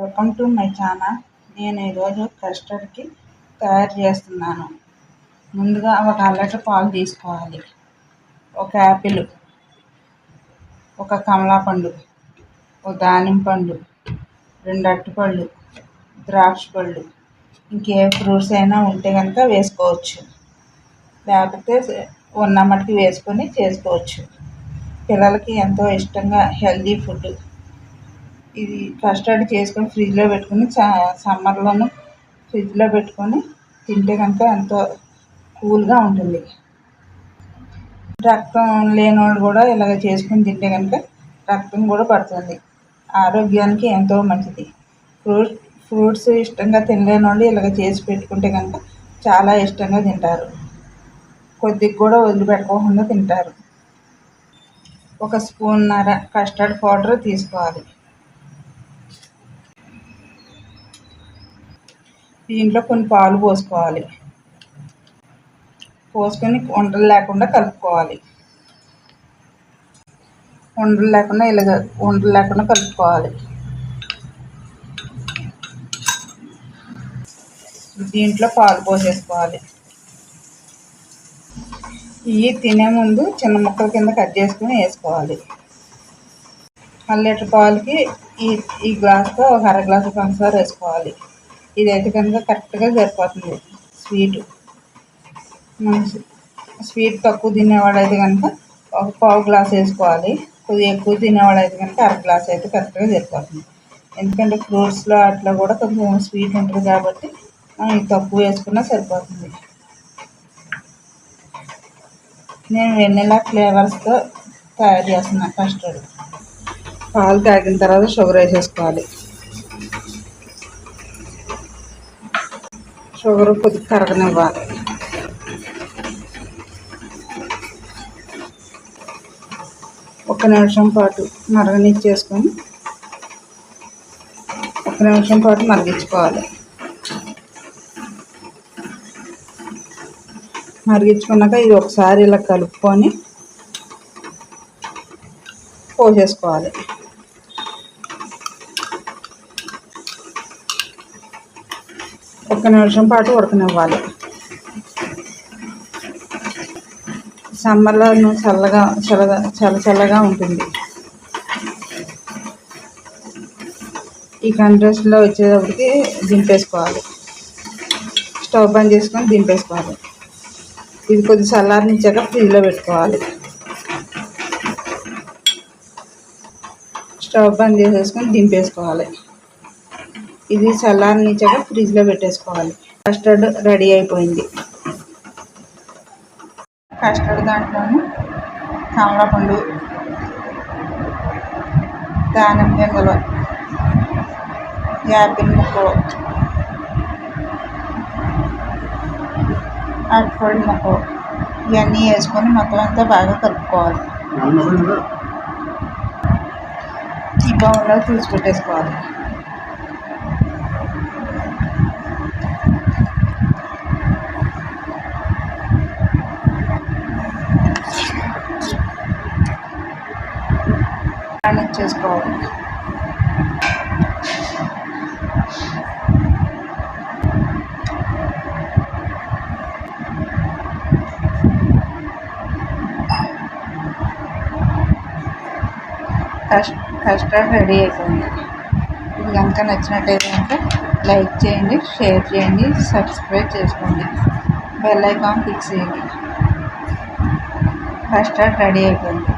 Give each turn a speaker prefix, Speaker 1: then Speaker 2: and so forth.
Speaker 1: Welcome to my channel నేను ఈరోజు కస్టర్డ్కి తయారు చేస్తున్నాను. ముందుగా ఒక అల్లటి పాలు తీసుకోవాలి. ఒక యాపిల్ ఒక కమలా పండు ఒక దానిమ్మ పండు రెండు అరటిపళ్ళు ద్రాక్ష పళ్ళు ఇంకే ఫ్రూట్స్ అయినా ఉంటే కనుక వేసుకోవచ్చు. లేకపోతే ఉన్న మట్టుకు వేసుకొని చేసుకోవచ్చు. పిల్లలకి ఎంతో ఇష్టంగా హెల్దీ ఫుడ్ ఇది కస్టర్డ్ చేసుకొని ఫ్రిడ్జ్లో పెట్టుకుని సమ్మర్లోను ఫ్రిడ్జ్లో పెట్టుకొని తింటే కనుక ఎంతో కూల్గా ఉంటుంది. రక్తం లేనోడు కూడా ఇలాగ చేసుకొని తింటే కనుక రక్తం కూడా పడుతుంది. ఆరోగ్యానికి ఎంతో మంచిది. ఫ్రూట్ ఫ్రూట్స్ ఇష్టంగా తినలేని వాళ్ళు ఇలాగ చేసి పెట్టుకుంటే కనుక చాలా ఇష్టంగా తింటారు. కొద్దిగా కూడా వదిలిపెట్టుకోకుండా తింటారు. ఒక స్పూన్నర కస్టర్డ్ పౌడర్ తీసుకోవాలి. దీంట్లో కొన్ని పాలు పోసుకోవాలి. పోసుకొని ఉండలు లేకుండా కలుపుకోవాలి. ఉండలు లేకుండా ఇలాగ ఉండలు లేకుండా కలుపుకోవాలి. దీంట్లో పాలు పోసేసుకోవాలి. ఇవి తినే ముందు చిన్న ముక్కల కింద కట్ చేసుకుని వేసుకోవాలి. అర లీటర్ పాలకి ఈ ఈ గ్లాస్తో ఒక అర గ్లాసు పంచదార వేసుకోవాలి. ఇదైతే కనుక కరెక్ట్గా సరిపోతుంది. స్వీటు. స్వీట్ తక్కువ తినేవాడైతే కనుక ఒక పావు గ్లాస్ వేసుకోవాలి. కొద్దిగా ఎక్కువ తినేవాడైతే కనుక అర గ్లాస్ అయితే కరెక్ట్గా సరిపోతుంది. ఎందుకంటే ఫ్రూట్స్లో అట్లా కూడా కొంచెం స్వీట్ ఉంటుంది కాబట్టి మనం తక్కువ వేసుకున్నా సరిపోతుంది. నేను వెన్నెలా ఫ్లేవర్స్తో తయారు చేస్తున్నాను కస్టర్డ్ పాలు తాగిన తర్వాత షుగర్ వేసేసుకోవాలి. షుగర్ కొద్దిగా కరగనివ్వాలి ఒక నిమిషం పాటు మరగనిచ్చేసుకొని ఒక నిమిషం పాటు మరిగించుకోవాలి. మరిగించుకున్నాక ఇది ఒకసారి ఇలా కలుపుకొని పోసేసుకోవాలి. ఒక్క నిమిషం పాటు ఉడకనివ్వాలి. సమ్మర్లో చల్లగా చల్లగా చల్ల చల్లగా ఉంటుంది. ఈ కంట్రెస్ట్లో వచ్చేటప్పటికి దింపేసుకోవాలి. స్టవ్ బంద్ చేసుకొని దింపేసుకోవాలి. ఇది కొద్ది చల్లారనిచ్చాక ఫ్రిడ్జ్లో పెట్టుకోవాలి. స్టవ్ బంద్ చేసేసుకొని దింపేసుకోవాలి. ఇది చల్లారనిచ్చాక ఫ్రిడ్జ్లో పెట్టేసుకోవాలి. కస్టర్డ్ రెడీ అయిపోయింది. కస్టర్డ్ దాంట్లోనూ కమలపండు దానిమ్మ గింజలు యాపిల్ ముక్కలు అరటిపొడి ముక్కలు ఇవన్నీ వేసుకొని మొత్తం అంతా బాగా కలుపుకోవాలి. ఈ బౌల్లో తీసి పెట్టేసుకోవాలి. మేనేజ్ చేసుకోవాలి. కస్టర్డ్ రెడీ అయిపోయింది. ఇది కనుక నచ్చినట్టయితే కనుక లైక్ చేయండి షేర్ చేయండి సబ్స్క్రైబ్ చేసుకోండి. బెల్ ఐకాన్ ఫిక్స్ చేయండి. కస్టర్డ్ రెడీ అయిపోయింది.